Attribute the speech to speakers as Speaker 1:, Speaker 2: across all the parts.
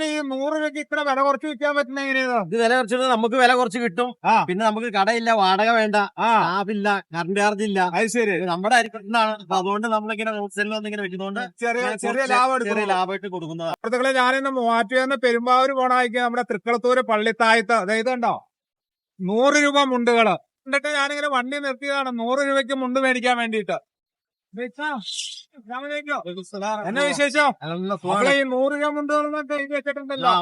Speaker 1: പിന്നെ ഈ നൂറ് രൂപയ്ക്ക് ഇത്ര വില കുറച്ച് വിൽക്കാൻ പറ്റുന്ന എങ്ങനെയാ?
Speaker 2: ഇത് വില കുറച്ചിട്ട് നമുക്ക് വില കുറച്ച് കിട്ടും.
Speaker 1: ആ.
Speaker 2: പിന്നെ നമുക്ക് കടയില്ല വാടക വേണ്ട
Speaker 1: ആ.
Speaker 2: ലാഭില്ല കറണ്ട് ചാർജ് ഇല്ല.
Speaker 1: അത് ശരി.
Speaker 2: ഇത് നമ്മുടെ അരിപ്പെട്ടാണ് അപ്പൊ അതുകൊണ്ട് നമ്മളിങ്ങനെ ഹോൾസെയിൽ ഇങ്ങനെ വെക്കുന്നതുകൊണ്ട്
Speaker 1: ചെറിയ ചെറിയ ലാഭം
Speaker 2: ചെറിയ ലാഭമായിട്ട് കൊടുക്കുന്നതാണ്.
Speaker 1: സുഹൃത്തുക്കളെ ഞാനിന്ന് മൂവാറ്റുപേന്ന് പെരുമ്പാവൂർ പോണായിക്ക് നമ്മുടെ തൃക്കളത്തൂര് പള്ളിത്തായത്ത് അതായത് ഉണ്ടോ നൂറ് രൂപ മുണ്ടുകൾ. എന്നിട്ട് ഞാനിങ്ങനെ വണ്ടി നിർത്തിയതാണ് നൂറ് രൂപയ്ക്ക് മുണ്ട് മേടിക്കാൻ വേണ്ടിട്ട് എന്നെ വിശേഷം? നമ്മളെ ഈ നൂറ് ഗ്രാം മുണ്ടുകളൊക്കെ എഴുതി വെച്ചിട്ടുണ്ടല്ലോ.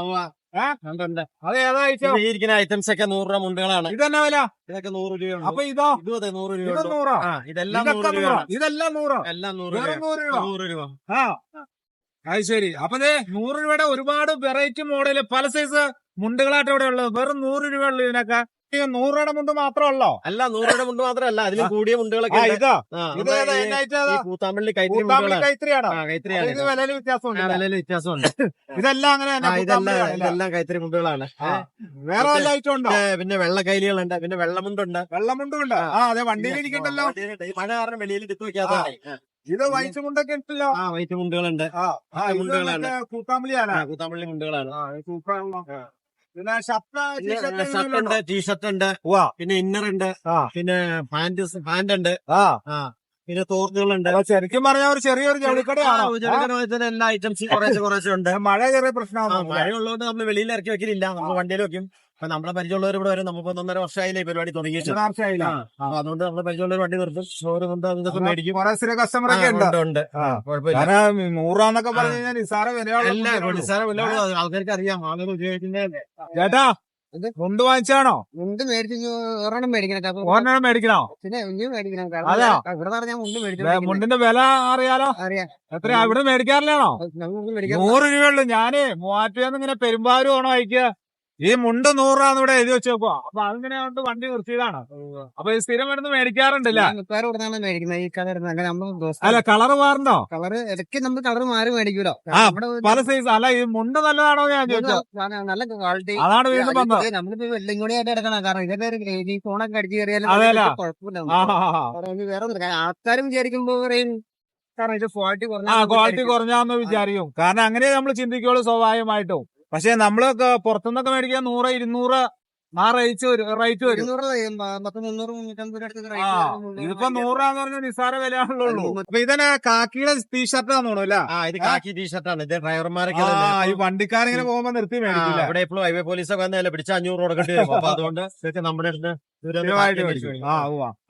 Speaker 1: അതെ ഏതാ അയച്ചോ
Speaker 2: ഇരിക്കുന്ന ഐറ്റംസ് ഒക്കെ നൂറ് രൂപ മുണ്ടുകളാണ്.
Speaker 1: തന്നെ വില?
Speaker 2: ഇതൊക്കെ നൂറ് രൂപയാണ്
Speaker 1: അപ്പൊ ഇതോ?
Speaker 2: ഇതും നൂറ് രൂപ
Speaker 1: നൂറോ?
Speaker 2: ആ ഇതെല്ലാം നൂറ്
Speaker 1: നൂറോ? ഇതെല്ലാം നൂറോ?
Speaker 2: എല്ലാം നൂറ് രൂപ
Speaker 1: നൂറ് രൂപ.
Speaker 2: നൂറ് രൂപ.
Speaker 1: ആ. അത് ശരി. അപ്പൊ നൂറ് രൂപയുടെ ഒരുപാട് വെറൈറ്റി മോഡൽ പല സൈസ് മുണ്ടുകളായിട്ട് ഇവിടെ ഉള്ളത്. വെറും നൂറ് രൂപ ഉള്ളു ഇതിനൊക്കെ. നൂറ് രൂപയുടെ മുണ്ട് മാത്രമല്ലോ?
Speaker 2: അല്ല നൂറ് രൂപയുടെ മുണ്ട് മാത്രമല്ല അതിലും കൂടിയ മുണ്ടുകളൊക്കെ.
Speaker 1: ഇതാ.
Speaker 2: പൂത്താമ്പള്ളി
Speaker 1: വിലയിൽ വ്യത്യാസമുണ്ട് ഇതെല്ലാം അങ്ങനെ
Speaker 2: ഇതെല്ലാം ഇതെല്ലാം മുണ്ടുകളാണ്.
Speaker 1: വേറെ വല്ല ഐറ്റം ഉണ്ടോ
Speaker 2: പിന്നെ- വെള്ള കൈലികളുണ്ട് പിന്നെ വെള്ളമുണ്ടുണ്ട്.
Speaker 1: വെള്ളമുണ്ടുണ്ട് ആ. അതെ വണ്ടിയിൽ ഇരിക്കണ്ടല്ലോ.
Speaker 2: മഴ കാരണം വെളിയിൽ എടുത്തു വെക്കാത്ത
Speaker 1: ഇത് വൈറ്റ് മുണ്ടൊക്കെ ഉണ്ടല്ലോ
Speaker 2: ആ വൈറ്റ് മുണ്ടുകളുണ്ട്. മുണ്ടുകളാണ്. ആ കൂത്താമ്പള്ളി മുണ്ടുകളാണ്.
Speaker 1: ആ പിന്നെ ഷർട്ട്
Speaker 2: ഷർട്ട് ഉണ്ട്? ടീഷർട്ട് ഉണ്ട് പിന്നെ ഇന്നർ ഉണ്ട് പിന്നെ പാന്റ് പാന്റ് ഉണ്ട്. പിന്നെ തോർത്തുകളുണ്ട്
Speaker 1: ഉണ്ട്. ശരിക്കും പറഞ്ഞാൽ ഒരു ചെറിയൊരു
Speaker 2: ജോലിക്കടയാണ് എല്ലാ ഐറ്റംസും കുറേശ്ശെ കുറേശ്ശെ ഉണ്ട്.
Speaker 1: മഴ ചെറിയ പ്രശ്നമാണ്
Speaker 2: മഴ ഉള്ളതുകൊണ്ട് നമ്മൾ വെളിയിൽ ഇറക്കി വെക്കലില്ല. നമ്മൾ വണ്ടിയിൽ വെക്കും. അപ്പൊ നമ്മളെ പരിചയമുള്ളവർ ഇവിടെ വരും. നമുക്ക് ഒന്നര വർഷമായില്ലേ പരിപാടി തുടങ്ങിയിട്ട്? അതുകൊണ്ട് നമ്മളെ പരിചയമുള്ളവർ വണ്ടി നിർത്തും. ഷോറൂം അതൊക്കെ മേടിക്കും?
Speaker 1: ഒക്കെ ഉണ്ട്. നൂറാന്നൊക്കെ പറഞ്ഞു കഴിഞ്ഞാൽ നിസാര വിലയുള്ള.
Speaker 2: നിസ്സാര വില ഉള്ളൂ. ആൾക്കാർക്ക് അറിയാം ആളുകൾ ഉപയോഗിക്കുന്നതല്ലേ?
Speaker 1: ചേട്ടാ മുണ്ട് വാങ്ങിച്ചാണോ?
Speaker 3: മുണ്ട് മേടിച്ചു ഒരെണ്ണം മേടിക്കണം
Speaker 1: ഒരെണ്ണം മേടിക്കണോ?
Speaker 3: പിന്നെ ഇനിയും മേടിക്കണം.
Speaker 1: അതെയോ?
Speaker 3: ഇവിടെ പറഞ്ഞാൽ മുണ്ട് മേടിച്ചു
Speaker 1: മുണ്ടിന്റെ വില അറിയാലോ?
Speaker 3: അറിയാം.
Speaker 1: എത്രയാ? ഇവിടെ മേടിക്കാറില്ലാണോ?
Speaker 3: മുണ്ട്
Speaker 1: നൂറ് രൂപയുള്ളൂ ഞാനേ മൂവാറ്റുപേന്ന് ഇങ്ങനെ പെരുമ്പാവൂർ ഓണം അയക്കുക ഈ മുണ്ട് നൂറാന്ന് ഇവിടെ എഴുതി വെച്ചേക്കോ അപ്പൊ അതിങ്ങനെ കൊണ്ട് വണ്ടി നിർത്തിയതാണ്. അപ്പൊ ഈ സ്ഥിരം വരുന്ന മേടിക്കാറുണ്ടല്ല?
Speaker 3: കളർ
Speaker 1: അല്ല കളറ് മാറുന്നോ
Speaker 3: കളറ് ഇടയ്ക്ക് നമ്മൾ കളർ മാറി മേടിക്കൂലോ.
Speaker 1: പല സൈസ് അല്ല ഈ മുണ്ട് നല്ലതാണോ ഞാൻ ചോദിച്ചോ
Speaker 3: നല്ല- ക്വാളിറ്റി
Speaker 1: അതാണ് വീണ്ടും വന്നത്.
Speaker 3: നമ്മളിപ്പോ വെള്ളം കൂടി ആയിട്ട് എടുക്കണം. കാരണം ഇതൊക്കെ ഒരു ഫോണൊക്കെ അടിച്ചു കയറിയാലും കുഴപ്പമില്ല വേറെ ആൾക്കാരും വിചാരിക്കുമ്പോ പറയും കാരണം ഇത് ക്വാളിറ്റി കുറഞ്ഞ
Speaker 1: ക്വാളിറ്റി കുറഞ്ഞാന്ന് വിചാരിക്കും. കാരണം അങ്ങനെ നമ്മൾ ചിന്തിക്കുള്ളൂ സ്വാഭാവികമായിട്ടും. പക്ഷെ നമ്മളൊക്കെ പുറത്തുനിന്നൊക്കെ മേടിക്കാൻ നൂറ് ഇരുന്നൂറ് ആ റേറ്റ് വരും. റേറ്റ് വരും. ഇതിപ്പോ നൂറാന്ന് പറഞ്ഞ നിസ്സാര വിലയാണല്ലോ അപ്പൊ ഇതന്നെ കാക്കിയുടെ ടീഷർട്ട് തോന്നുന്നു ആണോ
Speaker 2: ആ ഇത് കാക്കി ടീഷർട്ടാണ് ഇത് ഡ്രൈവർമാരൊക്കെ
Speaker 1: ആ ഈ വണ്ടിക്കാരിങ്ങനെ പോകുമ്പോ നിർത്തി മേടിക്കില്ല?
Speaker 2: ഇവിടെ ഇപ്പോൾ ഹൈവേ പോലീസൊക്കെ വന്നല്ലേ പിടിച്ച അഞ്ഞൂറ് കൊടുക്കേണ്ടി വരും. അപ്പൊ അതുകൊണ്ട് ഇതൊക്കെ നമ്മുടെ.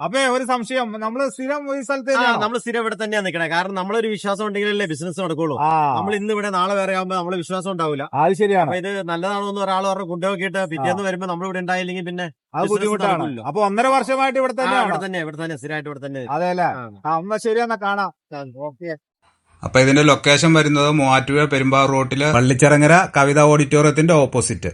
Speaker 1: അപ്പൊ ഒരു സംശയം. നമ്മൾ സ്ഥിരം ഈ സ്ഥലത്ത്
Speaker 2: നമ്മൾ സ്ഥിരം ഇവിടെ തന്നെയാണ് നിൽക്കണേ കാരണം നമ്മളൊരു വിശ്വാസം ഉണ്ടെങ്കിലല്ലേ ബിസിനസ് നടക്കുള്ളൂ. നമ്മൾ ഇന്ന് ഇവിടെ നാളെ വേറെ ആകുമ്പോൾ നമ്മൾ വിശ്വാസം ഉണ്ടാവില്ല
Speaker 1: അത് ശരിയാണ്.
Speaker 2: അപ്പൊ ഇത് നല്ലതാണോ എന്ന് ഒരാൾ പറഞ്ഞ് കൊണ്ടുപോക്കിയിട്ട് പിറ്റേന്ന് വരുമ്പോ നമ്മൾ ഇവിടെ ഉണ്ടായില്ലെങ്കിൽ പിന്നെ
Speaker 1: അത് ബുദ്ധിമുട്ടാണ്. അപ്പൊ ഒന്നര വർഷമായിട്ട് ഇവിടെ തന്നെ
Speaker 2: ഇവിടെ തന്നെ ഇവിടെ തന്നെ സ്ഥിരമായിട്ട് ഇവിടെ തന്നെ
Speaker 1: അതെ അല്ലേ? എന്നാ ശരിയെന്നാ കാണാം.
Speaker 2: ഓക്കെ.
Speaker 4: അപ്പൊ ഇതിന്റെ ലൊക്കേഷൻ വരുന്നത് മൂവാറ്റുപുഴ പെരുമ്പാവൂർ റോട്ടിൽ പള്ളിച്ചിറങ്ങര കവിത ഓഡിറ്റോറിയത്തിന്റെ ഓപ്പോസിറ്റ്